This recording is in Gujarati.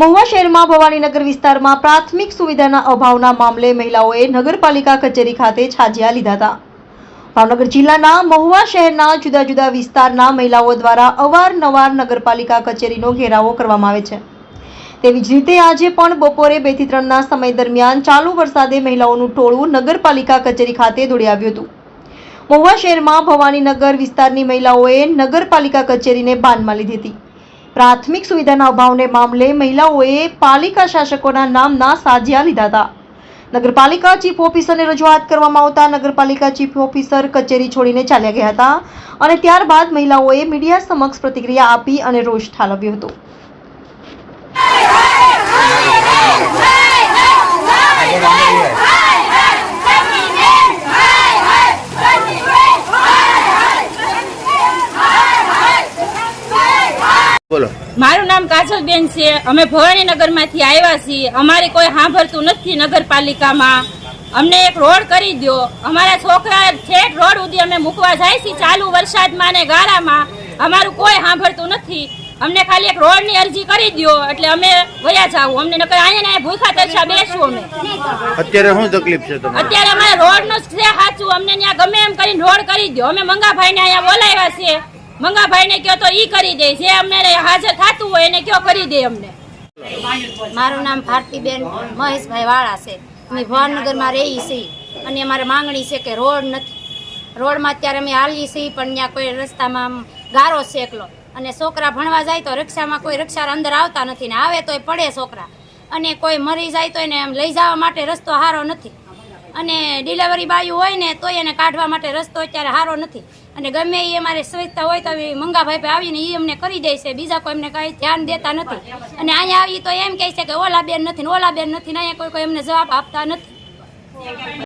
મહુવા શહેરમાં ભવાનીનગર વિસ્તારમાં પ્રાથમિક સુવિધાના અભાવના મામલે મહિલાઓએ નગરપાલિકા કચેરી ખાતે છાજિયા લીધા હતા. ભાવનગર જિલ્લાના મહુવા શહેરના જુદા જુદા વિસ્તારના મહિલાઓ દ્વારા અવારનવાર નગરપાલિકા કચેરીનો ઘેરાવો કરવામાં આવે છે. તેવી જ રીતે આજે પણ બપોરે બેથી ત્રણના સમય દરમિયાન ચાલુ વરસાદે મહિલાઓનું ટોળું નગરપાલિકા કચેરી ખાતે દોડી આવ્યું હતું. મહુવા શહેરમાં ભવાનીનગર વિસ્તારની મહિલાઓએ નગરપાલિકા કચેરીને બાનમાં લીધી હતી. પ્રાથમિક સુવિધાના અભાવને મામલે મહિલાઓએ પાલિકા શાસકોના નામના સાજિયા લીધા હતા. નગરપાલિકા ચીફ ઓફિસરને રજૂઆત કરવામાં આવતા નગરપાલિકા ચીફ ઓફિસર કચેરી છોડીને ચાલ્યા ગયા હતા અને ત્યારબાદ મહિલાઓએ મીડિયા સમક્ષ પ્રતિક્રિયા આપી અને રોષ ઠાલવ્યો હતો. બોલો. મારું નામ કાજલબેન છે. અમે ભવાનીનગરમાંથી આવ્યા છીએ. અમારે કોઈ સાંભળતું નથી નગરપાલિકામાં. અમને એક રોડ કરી દો અમારા છોકરા ઠેઠ રોડ સુધી અમે મૂકવા જાય છીએ. ચાલુ વરસાદમાં ને ગાળામાં અમારું કોઈ સાંભળતું નથી. અમને ખાલી એક રોડની અરજી કરી દો એટલે અમે વયા જાવ અમને નકર અહીંયા ને ભૂખા તરસા બેસવું અમે. અત્યારે શું તકલીફ છે તમને અત્યારે અમારે રોડ નો છે સાચું. અમને ત્યાં ગમે એમ કરીને રોડ કરી દો અમે મંગાભાઈ ને અહીંયા બોલાવ્યા છે મંગાભાઈ ને કયો તો ઈ કરી દે. જે અમને હાજર થતું હોય એને કયો કરી દે અમને. મારું નામ ભારતીબેન મહેશભાઈ વાળા છે. અમે ભાવનગરમાં રહીએ છીએ. અને અમારે માંગણી છે કે રોડ નથી. રોડમાં અત્યારે અમે હાલીએ છીએ, પણ ત્યાં કોઈ રસ્તામાં ગારો છે એકલો. અને છોકરા ભણવા જાય તો રિક્ષામાં કોઈ રિક્ષા અંદર આવતા નથી ને આવે તોય પડે છોકરા. અને કોઈ મરી જાય તો એને લઈ જવા માટે રસ્તો સારો નથી. અને ડિલિવરી બાયું હોય ને તોય એને કાઢવા માટે રસ્તો અત્યારે સારો નથી. અને ગમે એ અમારે સ્વચ્છતા હોય તો મંગાભાઈ ભાઈ આવીને એ અમને કરી દે છે. બીજા કોઈ એમને કાંઈ ધ્યાન દેતા નથી. અને અહીંયા આવી તો એમ કહે છે કે ઓલા બેન નથી ને ઓલા બેન નથી ને અહીંયા કોઈ કોઈ એમને જવાબ આપતા નથી.